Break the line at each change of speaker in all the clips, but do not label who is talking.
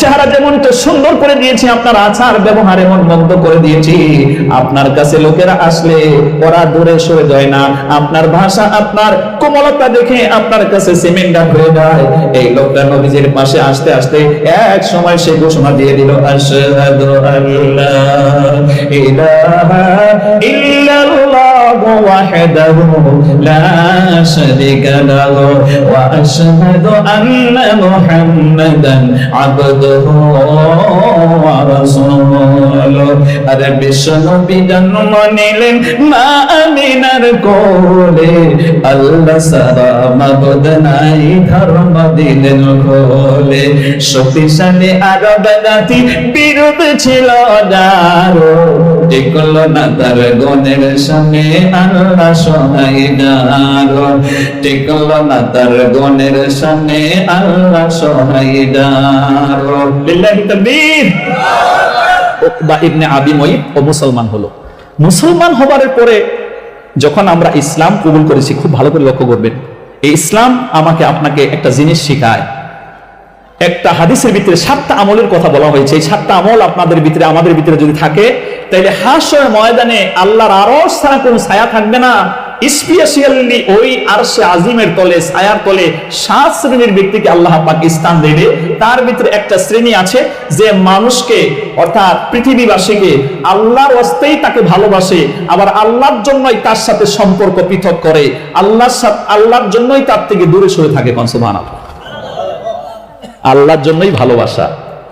চেহারা যেমন তো সুন্দর করে দিয়েছি, আপনার আচার ব্যবহার এমন মন্দ করে দিয়েছি। আপনার কাছে লোকেরা আসলে ওরা দূরে সরে যায় না। আপনার ভাষা, আপনার কোমলতা দেখে আপনার কাছে সিমেন্ডা হয়ে যায়। এই লোকটা নবীজির পাশে আসতে আসতে এক সময় সে ঘোষণা দিয়ে দিল আশহাদু আল্লা ইলাহা ইল্লাল্লাহু শারীকা লাহু ওয়া আশহাদু আন্না মুহাম্মাদান আবদুহু ওয়া রাসূলুহু আরে বিশ্বনবী জন্ম নিলেন মা আমিনার কোলে আল্লাহ সারা মাবুদ নাই ধর্ম দিলেন কোলে শক্তিশালী আরব জাতি বিরোধ ছিল যারো টিকল না তার গনের সামনে মুসলমান হলো। মুসলমান হবার পরে যখন আমরা ইসলাম কবুল করেছি, খুব ভালো করে লক্ষ্য করবেন। এই ইসলাম আমাকে আপনাকে একটা জিনিস শেখায়। একটা হাদিসের ভিতরে সাতটা আমলের কথা বলা হয়েছে। এই সাতটা আমল আপনাদের ভিতরে, আমাদের ভিতরে যদি থাকে তাহলে হাসর ময়দানে আল্লাহর আরও ছাড়া কোনো ছায়া থাকবে না। স্পেশালি ওই আরশে আজিমের তলে, ছায়ার তলে সাত শ্রেণির ব্যক্তিকে আল্লাহ পাক স্থান দেবে। তার ভিতরে একটা শ্রেণি আছে যে মানুষকে, অর্থাৎ পৃথিবীবাসীকে আল্লাহর অস্তেই তাকে ভালোবাসে, আবার আল্লাহর জন্যই তার সাথে সম্পর্ক পৃথক করে। আল্লাহর সাথে, আল্লাহর জন্যই তার থেকে দূরে সরে থাকে কনসুমান আল্লাহর জন্যই ভালোবাসা।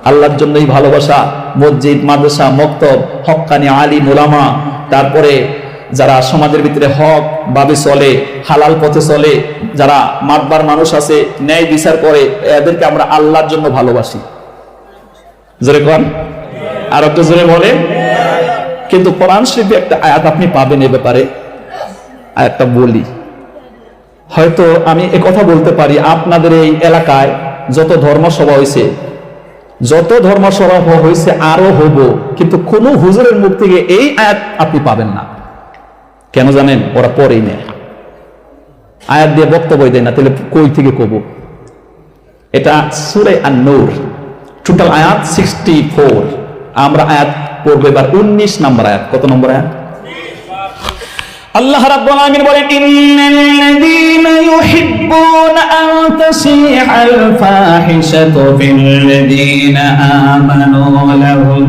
আল্লাহর জন্যই ভালোবাসা, মসজিদ, মাদ্রাসা, মক্তব, হক্কানি আলী মোলামা তারপরে যারা সমাজের ভিতরে হক ভাবে চলে, হালাল পথে চলে, যারা মাতবার মানুষ আছে, ন্যায় বিচার করে, এদেরকে আমরা আল্লাহর জন্য ভালোবাসি। জোরে কন? আর একটু জোরে বলে? কিন্তু কোরআন শরীফে একটা আয়াত আপনি পাবেন এ ব্যাপারে। আয়াতটা বলি। হয়তো আমি কথা বলতে পারি আপনাদের এই এলাকায় যত ধর্মসভা হয়েছে যত ধর্মসভা হয়েছে আরও হব কিন্তু কোন হুজুরের মুখ থেকে এই আয়াত আপনি পাবেন না। কেন জানেন? ওরা পরেই নেয়। আয়াত দিয়ে বক্তব্য দেয় না, তাহলে কই থেকে কব? এটা সুরে আর নূর টোটাল আয়াত সিক্সটি ফোর আমরা আয়াত পড়ব এবার উনিশ নম্বর আয়াত। কত নম্বর আয়াত? আল্লাহ রাব্বুল আলামিন বলেন, ইন্নাল্লাযীনা ইউহিব্বুনা আন তাসিহাল ফাহিশাতু ফিল্লাযীনা আমানু লাহুম।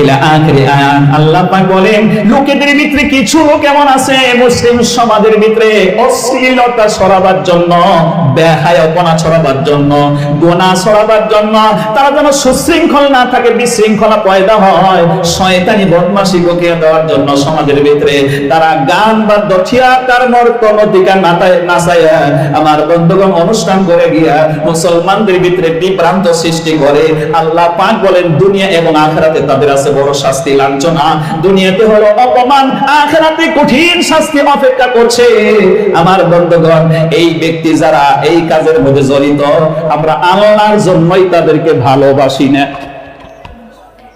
ইলা আখির আয়াত, আল্লাহ পাক বলেন, লোকেদের ভিতরে কিছু লোক এমন আছে, মুসলিম সমাজের ভিতরে অশ্লীলতা ছড়াবার জন্য বেহায়াপনা ছড়াবার জন্য, গোনা ছড়াবার জন্য তারা যেন সুশৃঙ্খল না থাকে, বিশৃঙ্খলা পয়দা হয়। শয়তানি বদমাশি বকিয়ে দেওয়ার জন্য সমাজের ভিতরে তারা গান বাদ্য, থিয়াটার নর্তনতিকা নাটায় নাচাইয়া আমার বন্ধুগণ, অনুষ্ঠান করে গিয়া মুসলমানদের ভিতরে বিভ্রান্ত সৃষ্টি করে। আল্লাহ পাক বলেন, দুনিয়া এবং আখেরাতে তাদের আছে বড় শাস্তি, লাঞ্ছনা। দুনিয়াতে হলো অপমান, আখেরাতে কঠিন শাস্তি অপেক্ষা করছে। আমার বন্ধুগণ, এই ব্যক্তি যারা এই কাজের মধ্যে জড়িত। আমরা আল্লাহর জন্যই তাদেরকে ভালোবাসি না।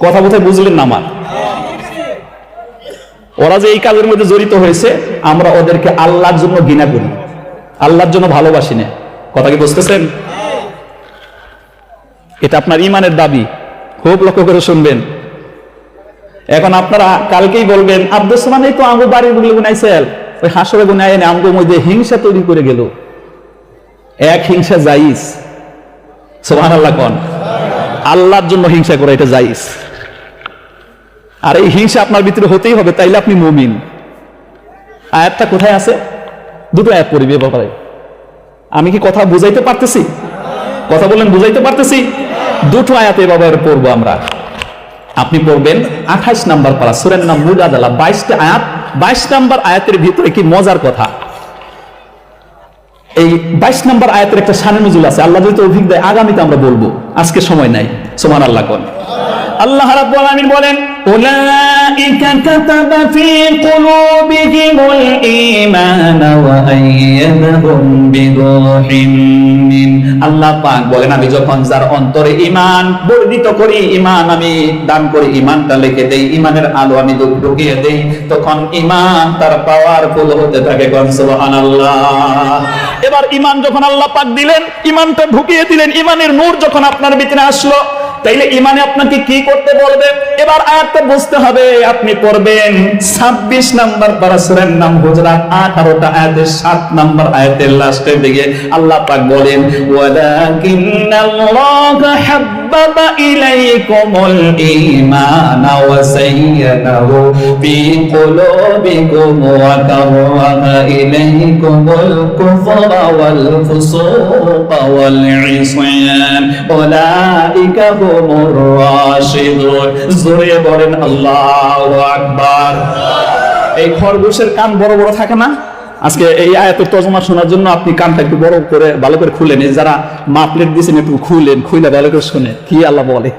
কথা বোধহয় বুঝলেন না আমার? ওরা যে এই কাজের মধ্যে জড়িত হয়েছে, আমরা ওদেরকে আল্লাহর জন্য ঘৃণা করি। আল্লাহর জন্য ভালোবাসি না। কথা কি বুঝতেছেন? এটা আপনার ইমানের দাবি। খুব লক্ষ্য করে শুনবেন। এখন আপনারা কালকেই বলবেন আব্দুল সালাম এই তো আঙ্গু বাড়িরগুলো গুনাইছেন ওই হাসরে গুনাই এনে আমগো মধ্যে হিংসা তৈরি করে গেল। এক হিংসা জাইস সোহান আল্লাহ কন? আল্লাহর জন্য হিংসা করে, এটা জাইস আর এই হিংসা আপনার ভিতরে হতেই হবে, তাইলে আপনি মমিন। আয়াতটা কোথায় আছে? দুটো আয়াত পড়িবে ব্যাপারে। আমি কি কথা বুঝাইতে পারতেছি? কথা বলেন বুঝাইতে পারতেছি? দুটো আয়াতে ব্যাপারে পড়ব আমরা। আপনি পড়বেন আঠাশ নাম্বার পারা সুরের নাম মুজাদালা বাইশটা আয়াত। বাইশ নাম্বার আয়াতের ভিতরে কি মজার কথা? এই বাইশ নম্বর আয়াতের একটা সানে নজুল আছে। আল্লাহ যদি অভিজ্ঞ দেয়, আগামীতে আমরা বলব, আজকে সময় নাই। সোমান আল্লাহ কোন। আল্লাহ রাব্বুল আলামিন বলেন, উলাইকা কাতাবা ফি কুলুবিহিমুল ঈমান ওয়া আইয়াদাহুম মিন। আল্লাহ পাক বলেন, আমি যখন যার অন্তরে ঈমান, বর্ধিত করি ঈমান, আমি দান করি ঈমানটা লিখে দেই, ঈমানের আলো আমি ঢুকিয়ে দেই, তখন ঈমান তার পাওয়ারফুল হতে থাকে কোন? সুবহানাল্লাহ। এবার ঈমান যখন আল্লাহ পাক দিলেন, ঈমানটা ঢুকিয়ে দিলেন, ঈমানের নূর যখন আপনার ভিতরে আসলো তাইলে ইমানে আপনাকে কি করতে বলবে? এবার আয়াতটা বুঝতে হবে, আপনি পড়বেন ছাব্বিশ নাম্বার পারাসুরের নাম গুজরাট আঠারোটা আয়াতের সাত নাম্বার আয়াতের লাস্টের দিকে আল্লাহ পাক বলেন, ওয়ালাকিন্নাল্লাহা হাব্বাবা ইলাইকুমুল ঈমানা ওয়া সায়্যানাহু ফি কুলুবিকুম ওয়া কাররাহা ইলাইকুমুল কুফরা ওয়াল ফুসুqa ওয়াল ইসয়ান উলাইকা বলেন আল্লাহ আকবার। এই খরগোশের কান বড় বড় থাকে না? আজকে এই আয়াতের তর্জমা শোনার জন্য আপনি কানটা একটু বড় করে, ভালো করে খুলেন। এই যারা মা প্লেট দিয়েছেন, একটু খুলেন খুলে ভালো করে শুনে কি আল্লাহ বলে?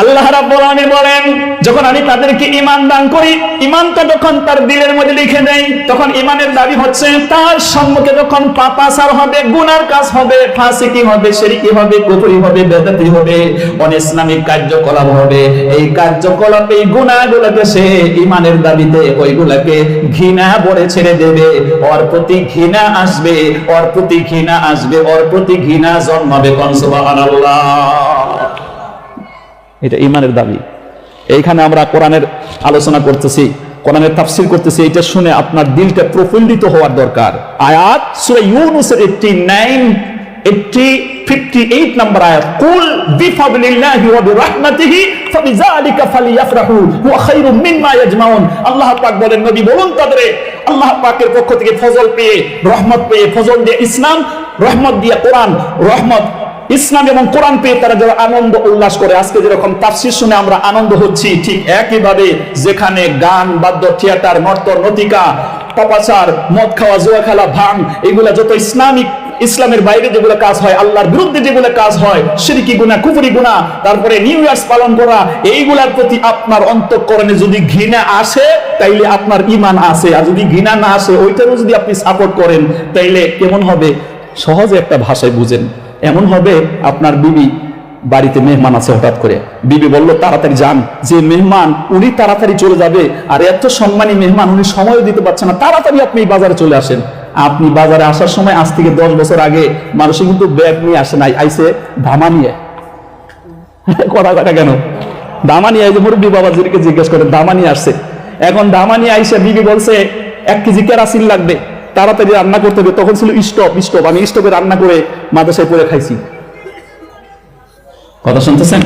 আল্লাহ রাব্বুল বলেন, যখন আমি তাদেরকে ঈমান দান করি, ঈমানটা যখন তার দিলের মধ্যে লিখে দেই, তখন ঈমানের দাবি হচ্ছে, তার সম্মুখে যখন পাপাসার হবে, গুনার কাজ হবে, ফাসিকি হবে শিরকি হবে, কুফরি হবে, বেদাতি হবে, অনিসলামিক কার্যকলাপ হবে, এই কার্যকলাপ এই গুনাহগুলোকে সে ঈমানের দাবিতে ওইগুলাকে ঘৃণা বলে ছেড়ে দেবে। ওর প্রতি ঘৃণা আসবে, ওর প্রতি ঘৃণা আসবে, ওর প্রতি ঘৃণা জন্মাবে কোন সুবহানাল্লাহ। এটা ইমানের দাবি। এইখানে আমরা কোরআনের আলোচনা করতেছি, কোরআনের তাফসির করতেছি, এটা শুনে আপনার দিলটা প্রফুল্লিত হওয়ার দরকার। আয়াত সূরা ইউনূসের 89 80 58 নম্বর আয়াত, কুল বিফাদলিল্লাহি ওয়া বিরহমাতিহি, ফাবিযালিকা ফালিয়াফরাহু খায়রুম মিম্মা ইয়াজমাউন। আল্লাহ পাক বলেন, নবী, বলুন আল্লাহ পাকের পক্ষ থেকে ফজল পেয়ে, রহমত পেয়ে, ফজল দিয়ে ইসলাম, রহমত দিয়ে কোরআন, রহমত ইসলাম এবং কোরআন পেয়ে তারা যারা আনন্দ উল্লাস করে। আজকে যেরকম তাফসির শুনে আমরা আনন্দ হচ্ছি, ঠিক একইভাবে যেখানে গান, বাদ্য, থিয়েটার, নর্তন নতিকা পাপাচার, মদ খাওয়া, জুয়া খেলা ভাঙ এগুলা যত ইসলামিক, ইসলামের বাইরে যেগুলো কাজ হয়, আল্লাহর বিরুদ্ধে যেগুলো কাজ হয়, সিরিকি গুণা কুফরি গুণা তারপরে নিউ ইয়ার্স পালন করা, এইগুলার প্রতি আপনার অন্তঃকরণে যদি ঘৃণা আসে, তাইলে আপনার ইমান আসে। আর যদি ঘৃণা না আসে, ওইটারও যদি আপনি সাপোর্ট করেন, তাইলে কেমন হবে? সহজে একটা ভাষায় বুঝেন। এমন হবে আপনার বিবি বাড়িতে মেহমান আছে হঠাৎ করে। বিবি বলল, তাড়াতাড়ি যান। যে মেহমান, উনি তাড়াতাড়ি চলে যাবে। আর এত সম্মানী মেহমান, উনি সময়ও দিতে পারছে না। তাড়াতাড়ি আপনি এই বাজারে চলে আসেন। আপনি বাজারে আসার সময় আজ থেকে দশ বছর আগে মানুষ কিন্তু ব্যাগ নিয়ে আসে নাই। আইসে ধামা নিয়ে। কথা কথা কেন? দামা নিয়ে যে মুরব্বী বাবাজিকে জিজ্ঞেস করে দামা নিয়ে আসছে? এখন দামা নিয়ে আইসে বিবি বলছে, এক কেজি কেরাসিন লাগবে। তাড়াতাড়ি রান্না করতে হবে। তখন ছিল স্টপ স্টপ। আমি স্টপে রান্না করে মাদ্রাসায় পরে খাইছি। কথা শুনতেছেন?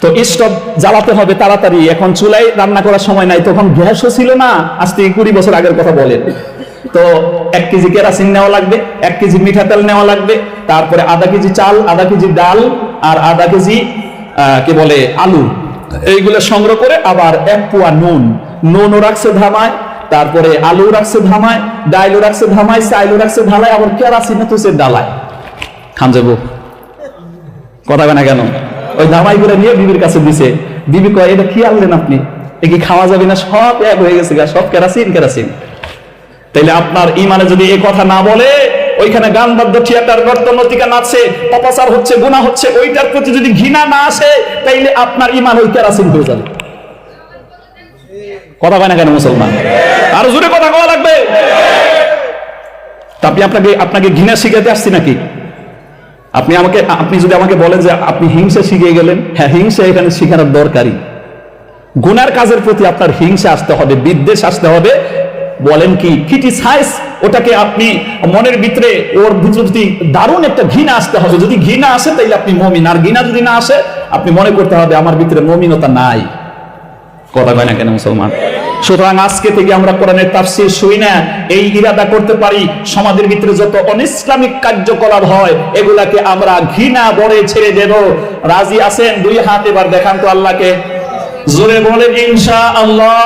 তো স্টপ জ্বালাতে হবে তাড়াতাড়ি। এখন চুলাই রান্না করার সময় নাই, তখন গ্যাসও ছিল না। আজ থেকে কুড়ি বছর আগের কথা বলেন। তো এক কেজি কেরাসিন নেওয়া লাগবে, এক কেজি মিঠা তেল নেওয়া লাগবে, তারপরে আধা কেজি চাল, আধা কেজি ডাল আর আধা কেজি কি বলে আলু। এইগুলো সংগ্রহ করে আবার এক পোয়া নুন। নুনও রাখছে ধামায়। তারপরে আলু রাখছে ধামায় ডাইলও রাখছে ধামায় চাইলও রাখছে ধালায় আবার কেরাসিনে তো ডালায়। খান যাব কথা না কেন? ওই ধামাই করে নিয়ে বিবির কাছে দিছে। বিবি কয় এটা কি আনলেন আপনি? এ কি খাওয়া যাবে না? সব এক হয়ে গেছে গা, সব কেরাসিন কেরাসিন। তাইলে আপনার ইমানে যদি এই কথা না বলে ওইখানে গান বাদ্য থিয়েটার নর্তনতিকা নাচে পপাচার হচ্ছে গুণা হচ্ছে ওইটার প্রতি যদি ঘৃণা না আসে তাইলে আপনার ইমান ওই কেরাসিন হয়ে যাবে। কথা কয় না কেন মুসলমান? আরও জোরে কথা কওয়া লাগবে। তা আপনি আপনাকে আপনাকে ঘৃণা শিখাতে আসছি নাকি? আপনি আমাকে, আপনি যদি আমাকে বলেন যে আপনি হিংসা শিখে গেলেন হ্যাঁ হিংসা এখানে শিখানোর দরকারি গুনার কাজের প্রতি আপনার হিংসা আসতে হবে, বিদ্বেষ আসতে হবে। বলেন কি ক্রিটিসাইজ ওটাকে আপনি মনের ভিতরে, ওর ভিতরে যদি দারুণ একটা ঘৃণা আসতে হবে, যদি ঘৃণা আসে তাইলে আপনি মমিন, আর ঘৃণা যদি না আসে, আপনি মনে করতে হবে আমার ভিতরে মমিনতা নাই। কথা কয় না কেন মুসলমান? সুতরাং আজকে থেকে আমরা কোরআনের তাফসির শুই না, এই ইরাদা করতে পারি, সমাজের ভিতরে যত অনিসলামিক কার্যকলাপ হয়, এগুলাকে আমরা ঘৃণা বড়ে ছেড়ে দেব। রাজি আছেন? দুই হাত এবার দেখান তো আল্লাহকে। জোরে বলেন ইনশা আল্লাহ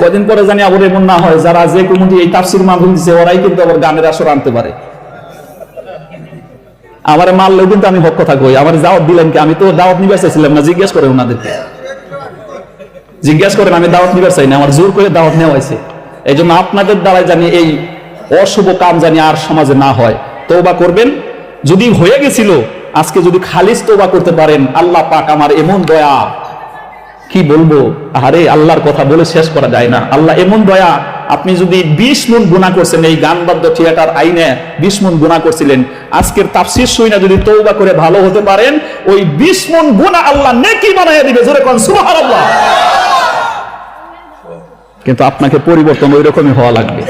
কদিন পরে জানি আবার এমন না হয়, যারা যে কমিটি এই তাফসির মাহফিল দিচ্ছে ওরাই কিন্তু আবার গানের আসর আনতে পারে। আমার মারলেও কিন্তু আমি হক কথা কই। আমার দাওয়াত দিলেন কি? আমি তো দাওয়াত নিবে চাইছিলাম না, জিজ্ঞেস করে ওনাদেরকে। জিজ্ঞাসা করেন, আমি দাওয়াত নিবার চাই না, আমার জোর করে দাওয়াত নেওয়া হয়েছে। এই জন্য আপনাদের দ্বারাই জানি এই অশুভ কাম জানি আর সমাজে না হয়। তৌবা করবেন। যদি হয়ে গেছিল, আজকে যদি খালিস তৌবা করতে পারেন, আল্লাহ পাক আমার এমন দয়া, কি বলব? আরে আল্লাহর কথা বলে শেষ করা যায় না। আল্লাহ এমন দয়া,
আপনি যদি বিশ মন গুণা করছেন, এই গান বাদ্য থিয়েটার আইনে বিশ মন গুণা করছিলেন, আজকের তাফসির শুই না যদি তৌবা করে ভালো হতে পারেন, ওই বিশ মন গুণা আল্লাহ নেকি বানাইয়া দিবে। জোরে কোন, সুবহানাল্লাহ। কিন্তু আপনাকে পরিবর্তন ওই রকমই হওয়া লাগবে।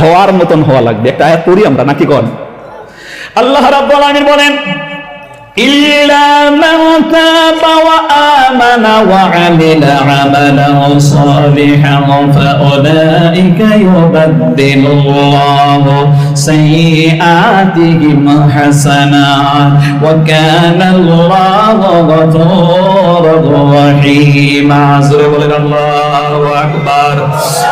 হওয়ার মতন হওয়া লাগবে। একটা আয়াত পড়ি আমরা, নাকি কন? আল্লাহ রাব্বুল আলামিন বলেন
إلا من تاب وآمن وعمل عملا صالحا فأولئك يبدل الله سيئاتهم حسنات وكان الله غفورا رحيما
জোরে বলেন আল্লাহু আকবার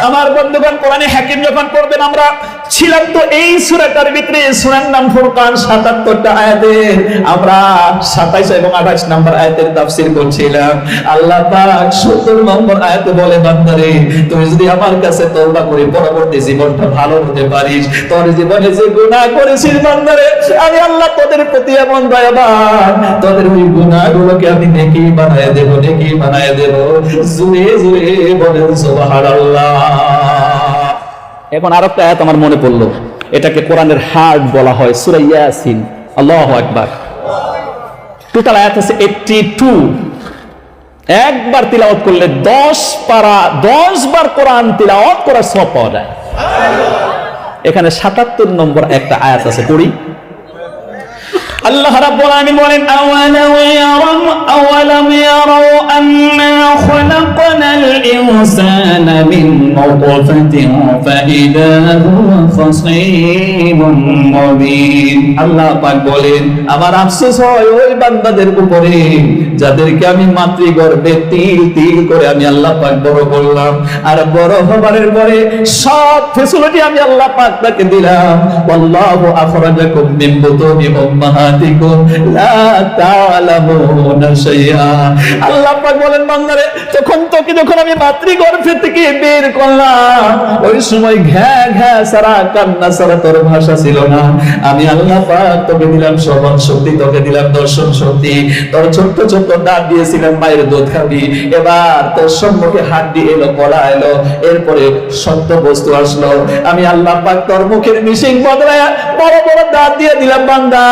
আমার বন্ধুগণ কোরআনে হাকিম যখন পড়বেন আমরা ছিলাম তো এই সূরাটার ভিতরে সূরার নাম ফুরকান 77টা আয়াতের। আমরা 27 এবং 28 নম্বর আয়াতের তাফসীর করছিলাম। আল্লাহ পাক 70 নম্বর আয়াতে বলে, বান্দারে, তুমি যদি আমার কাছে তওবা করে পরবর্তী জীবনটা ভালো হতে পারিস, তোর জীবনে যে গুনাহ করেছিস বান্দারে, আমি আল্লাহ তোদের প্রতি এমন দয়াবান। তোদের ওই গুনাহগুলোকে আমি নেকি বানায় দেব, নেকি বানায় দেব। জুড়ে জুড়ে বলেন সুবহানাল্লাহ। এখন আর একটা আয়াত আমার মনে পড়ল। এটাকে কোরআনের হার্ট বলা হয়, সূরা ইয়াসিন। আল্লাহু আকবার। টোটাল আয়াত আছে 82 একবার তিলাওয়াত করলে 10 পারা 10 বার কোরআন তিলাওয়াত করার সব পাওয়া যায়। এখানে 77 নম্বর একটা আয়াত আছে, পড়ি। আল্লাহ রাব্বুল আলামিন বলেন
আওয়ালাম ইয়ারাম, আওয়ালাম ইয়ারাউ আন্না খলাকনাল ইনসানা মিন নুতফাতিন ফাইদা হুয়া খাসীমুন মুবিন।
আল্লাহ পাক বলেন, আমার আফসোস হয় ওই বান্দাদের উপরে, যাদেরকে আমি মাতৃগর্ভে তিল তিল করে আমি আল্লাহ পাক বড় করলাম। আর বড় হবারের পরে সব ফেসিলিটি আমি আল্লাহ পাক তাকে দিলাম। আল্লাহু আখরাজাকুম মিন বুতুনি উম্মাহাত লা আল্লাহ পাক বলেন, বান্দারে তোকে, যখন আমি থেকে বের করলাম, ওই সময় ঘ্যা ঘ্যা সারা কান্না সারা তোর ভাষা ছিল না। আমি আল্লাহ পাক তোকে দিলাম শ্রবণ শক্তি, তোকে দিলাম দর্শন শক্তি। তোর ছোট্ট ছোট্ট দাঁত দিয়েছিলাম মায়ের দুধ খাবি। এবার তোর সম্মুখে হাড্ডি এলো, গলা এলো, এরপরে সত্য বস্তু আসলো। আমি আল্লাহ পাক তোর মুখের মিশিং বদলায় বড় বড় দাঁত দিয়ে দিলাম, বান্দা।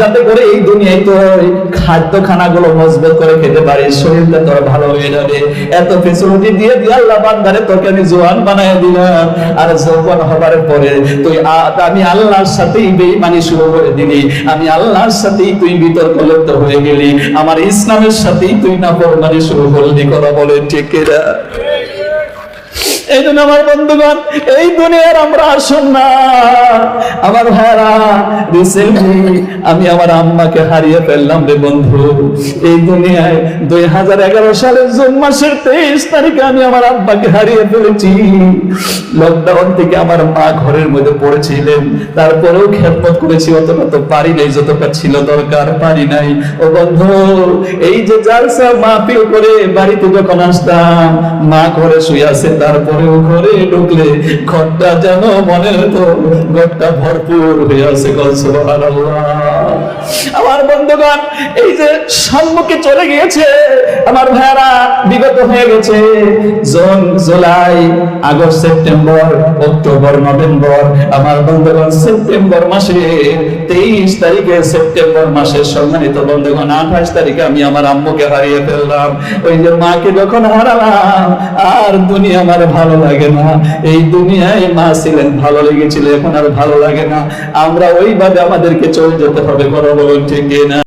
যাতে করে এই দুনিয়ায় তোর খাদ্য খানাগুলো মজবুত করে খেতে পারিস, শরীরটা তোর ভালো হয়ে যাবে। এত ফেসিলিটি দিয়ে দিয়ে আল্লাহ বান্দারে তোকে আমি জোয়ান বানায় দিলাম। আর যৌবন হবার পরে তুই আমি আল্লাহর সাথেই বেঈমানি শুরু করে দিলি। আমি আল্লাহর সাথেই তুই বিতর্ক লিপ্ত হয়ে গেলি। আমার ইসলামের সাথেই তুই না ফরমানি শুরু করলি, কথা বলে ঠিক? এই জন্য আমার বন্ধুগণ, এই দুনিয়ার আমরা আসুন না। আমার ভাইরা রিসেন্টলি আমি আমার আম্মাকে হারিয়ে ফেললাম রে বন্ধু। এই দুনিয়ায় দুই হাজার এগারো সালের জুন মাসের তেইশ তারিখে আমি আমার আব্বাকে হারিয়ে ফেলেছি। লকডাউন থেকে আমার মা ঘরের মধ্যে পড়েছিলেন। তারপরেও খেদমত করেছি, অতটা তো পারি নাই, যতটা ছিল দরকার, পারি নাই। ও বন্ধু, এই যে জালসা মাহফিল করে বাড়িতে যখন আসতাম, মা ঘরে শুয়ে আছে তারপরেও ঘরে ঢুকলে ঘরটা যেন মনে হতো ঘরটা ভরপুর হয়ে আছে আমার বন্ধুগণ, এই যে সম্মুখে চলে গিয়েছে, আমার ভাইয়ারা, বিগত হয়ে গেছে। June, July, August, September, October, November, আমার বন্ধুগণ, সেপ্টেম্বর মাসে, তেইশ তারিখে সেপ্টেম্বর মাসের সম্মানিত বন্ধুগণ, আঠাশ তারিখে আমি আমার আম্মুকে হারিয়ে ফেললাম। ওই যে মাকে যখন হারালাম, আর দুনিয়া আমার ভালো লাগে না। এই দুনিয়ায় মা ছিলেন, ভালো লেগেছিল, এখন আর ভালো লাগে না। আমরা ওইভাবে আমাদেরকে চলে যেতে হবে বড় বলুন ঠিক না